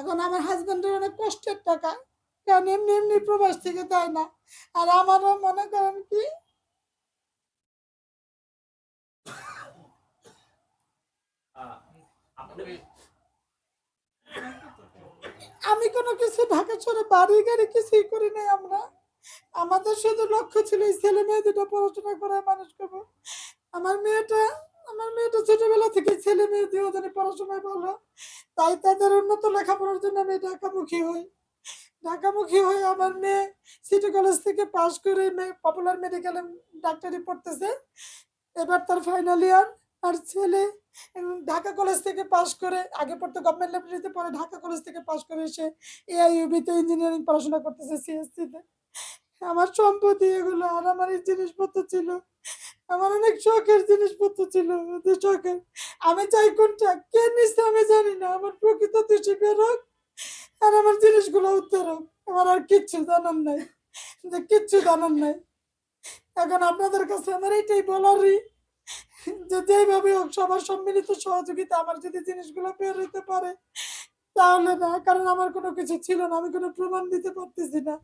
এখন আমার হাজবেন্ডের অনেক কষ্টের টাকা। কারণ এমনি এমনি প্রবাস থেকে দেয় না। আর আমারও মনে করেন কি? আমি কোনো কিছু ঢাকা ছেড়ে বাড়ি গাড়ি কিছুই করি নাই আমরা। আমাদের শুধু লক্ষ্য ছিল এই ছেলে মেয়ে দুটো পড়াশোনা করে মানুষ করব। আমার মেয়েটা আমার মেয়েটা ছোটবেলা থেকে ছেলে মেয়ে ওদের পড়াশোনায় ভালো তাই তাদের উন্নত লেখাপড়ার জন্য আমি ঢাকামুখী হই। ঢাকামুখী হয়ে আমার মেয়ে সিটি কলেজ থেকে পাশ করে পপুলার মেডিকেলে ডাক্তারি পড়তেছে। এবার তার ফাইনাল ইয়ার আর ছেলে ঢাকা কলেজ থেকে পাশ করে, আগে পড়তো গভর্নমেন্ট লাইব্রেরিতে পরে ঢাকা কলেজ থেকে পাশ করে এসে এআইইউবিতে ইঞ্জিনিয়ারিং পড়াশোনা করতেছে সিএসসিতে আমার সম্পত্তি এগুলো আর আমার এই জিনিসপত্র ছিল। আমার অনেক শখের জিনিসপত্র ছিল শখের। আমি চাই কোনটা? কে নিচ্ছে আমি জানি না। আমার প্রকৃত দোষী বেরোক আর আমার জিনিসগুলো উত্তর হোক। আমার আর কিচ্ছু জানার নাই। যে কিচ্ছু জানার নাই। এখন আপনাদের কাছে আমার এইটাই বলারই যে যেভাবে হোক সবার সম্মিলিত সহযোগিতা আমার যদি জিনিসগুলো বের হইতে পারে তাহলে কারণ আমার কোনো কিছু ছিল না, আমি কোনো প্রমাণ দিতে পারতেছি না।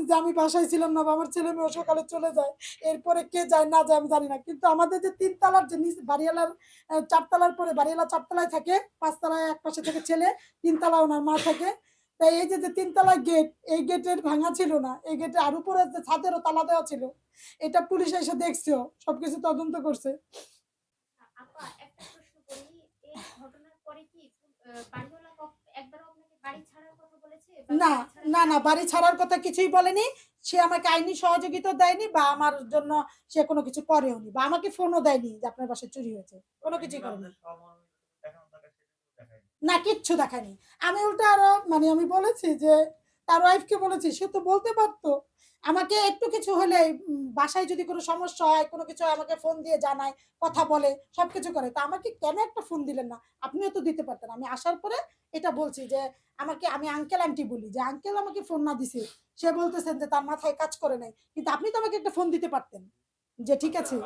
যে আমি বাসায় ছিলাম না বা আমার ছেলে মেয়ে সকালে চলে যায়, এরপরে কে যায় না যায় আমি জানি না। কিন্তু আমাদের যে তিনতলার যে নিচ বাড়িওয়ালার চারতলার পরে বাড়িওয়ালা চারতলায় থাকে, পাঁচতলায় এক পাশে থেকে ছেলে, তিনতলা ওনার মা থাকে। তাই এই যে তিনতলা গেট, এই গেটের ভাঙা ছিল না, এই গেটে আর উপরে যে ছাদেরও তালা দেওয়া ছিল, এটা পুলিশ এসে দেখছেও, সবকিছু তদন্ত করছে আপা একটা প্রশ্ন করি এই ঘটনার পরে কি আহ, বাড়িওয়ালা কখ- একবারও আপনাকে বাড়ি ছাড়ার কথা বলেছে বা না না না বাড়ি ছাড়ার কথা কিছুই বলেনি। সে আমাকে আইনি সহযোগিতা দেয়নি বা আমার জন্য সে কোনো কিছু করেও নি বা আমাকে ফোনও দেয়নি যে আপনার বাসায় চুরি হয়েছে। কোনো কিছুই করেনি। না কিচ্ছু দেখায়নি। আমি উল্টা আরও মানে আমি বলেছি যে তার ওয়াইফকে বলেছি সে তো বলতে পারতো। আমাকে একটু কিছু হলে বাসায় যদি কোনো সমস্যা হয় কোনো কিছু আমাকে ফোন দিয়ে জানায় কথা বলে সবকিছু করে। তা আমাকে কেন একটা ফোন দিলেন না? আপনিও তো দিতে পারতেন। আমি আসার পরে এটা বলছি যে আমাকে আমি আঙ্কেল আন্টি বলি যে আঙ্কেল আমাকে ফোন না দিছে। সে বলতেছেন যে তার মাথায় কাজ করে নাই। কিন্তু আপনি তো আমাকে একটা ফোন দিতে পারতেন। যে ঠিক আছে।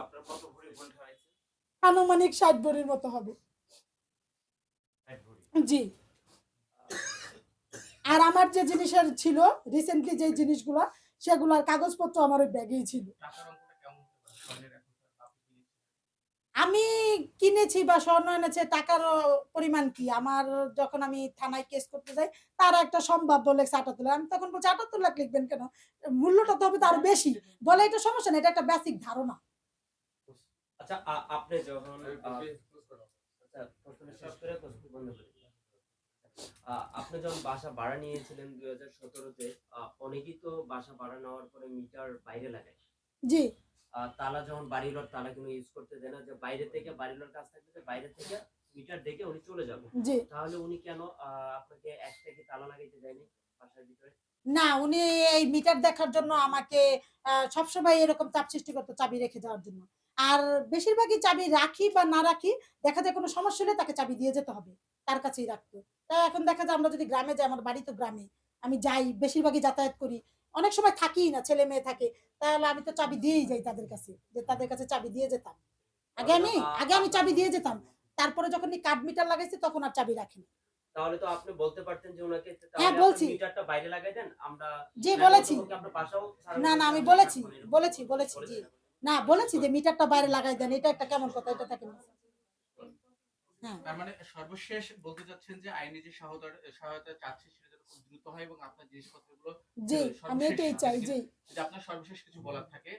আনুমানিক ষাট ভরির মতো হবে। জি। আর আমার যে জিনিসের ছিল রিসেন্টলি যে জিনিসগুলো সেগুলোর কাগজপত্র আমার ওই ব্যাগেই ছিল। আমি কিনেছি বা স্বর্ণ এনেছে, টাকার পরিমাণ কি? আমার যখন আমি থানায় কেস করতে যাই, তার একটা সম্ভব বলে আটাত্তর। লাখ। আমি তখন বলছি, আটাত্তর লাখ লিখবেন কেন? মূল্যটা তো হবে তার বেশি। বলে এটা সমস্যা না, এটা একটা বেসিক ধারণা। আচ্ছা আপনি যখন আপনি যখন বাসা ভাড়া নিয়েছিলেন দুই হাজার সতেরোতে অনেকেই তো বাসা ভাড়া নেওয়ার পরে মিটার বাইরে লাগায়। জি। তালা যখন বাড়ির তালা কিন্তু ইউজ করতে দেয় না যে বাইরে থেকে বাড়ির কাজ থাকবে যে বাইরে থেকে মিটার দেখে উনি চলে যাবে। জি। তাহলে উনি কেন আপনাকে এক থেকে তালা লাগাইতে দেয়নি বাসার ভিতরে? না উনি এই মিটার দেখার জন্য আমাকে সবসময় এরকম চাপ সৃষ্টি করতো চাবি রেখে যাওয়ার জন্য। আর বেশিরভাগই চাবি রাখি বা না রাখি দেখা যায় কোনো সমস্যা হলে তাকে চাবি দিয়ে যেতে হবে তার কাছেই রাখতো। তাই এখন দেখা যায় আমরা যদি গ্রামে যাই আমার বাড়ি তো গ্রামে আমি যাই বেশিরভাগই যাতায়াত করি। অনেক সময় থাকি না ছেলে মেয়ে থাকে তাহলে আমি তো চাবি দিয়েই যাই তাদের কাছে যে তাদের কাছে চাবি দিয়ে যেতাম। আগে আমি আগে আমি চাবি দিয়ে যেতাম তারপরে যখন কার্ড মিটার লাগাইছি তখন আর চাবি রাখিনি তাহলে তো আপনি বলতে পারতেন যে ওনাকে হ্যাঁ, বলছি। মিটারটা বাইরে লাগাই দেন আমরা জি বলেছি। না না আমি বলেছি বলেছি বলেছি জি। না বলেছি যে মিটারটা বাইরে লাগাই দেন এটা একটা কেমন কথা এটা থাকে না। তার মানে সর্বশেষ বলতে চাচ্ছেন যে আইনি যে সহায়তা চাচ্ছে সেটা খুব দ্রুত হয় এবং আপনার জিনিসপত্রগুলো জি আমি এটাই চাই জি। যদি আপনার সর্বশেষ কিছু বলার থাকে।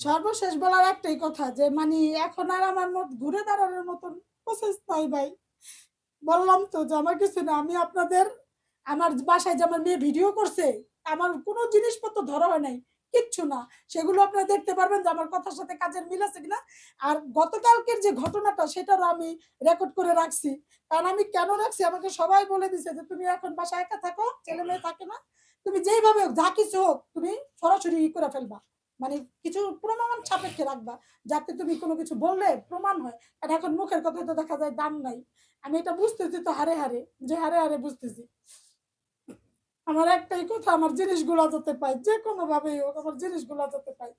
সর্বশেষ বলার একটাই কথা যে মানে এখন আর আমার মত ঘুরে দাঁড়ানোর মতন প্রসেস নাই ভাই। বললাম তো যে আমার কিছু না আমি আপনাদের আমার বাসায় যে আমার মেয়ে ভিডিও করছে আমার কোনো জিনিসপত্র ধরা হয় নাই। কিচ্ছু না। সেগুলো আপনারা দেখতে পারবেন যে আমার কথার সাথে কাজের মিল আছে কিনা। আর গতকালকের যে ঘটনাটা, সেটারও আমি রেকর্ড করে রাখছি। কারণ আমি কেন রাখছি? আমাকে সবাই বলে দিছে যে, তুমি এখন বাসায় একা থাকো, ছেলে মেয়ে থাকে না। তুমি যেইভাবে যা কিছু হোক, তুমি সরাসরি ই করে ফেলবা। মানে কিছু প্রমাণ সাপেক্ষে রাখবা, যাতে তুমি কোনো কিছু বললে প্রমাণ হয়। আর এখন মুখের কথা তো দেখা যায় দাম নাই। আমি এটা বুঝতেছি তো হারে হারে, যে হারে হারে বুঝতেছি। আমার একটাই কথা আমার জিনিসগুলা যাতে পাই যে কোনোভাবেই হোক আমার জিনিসগুলা যাতে পাই।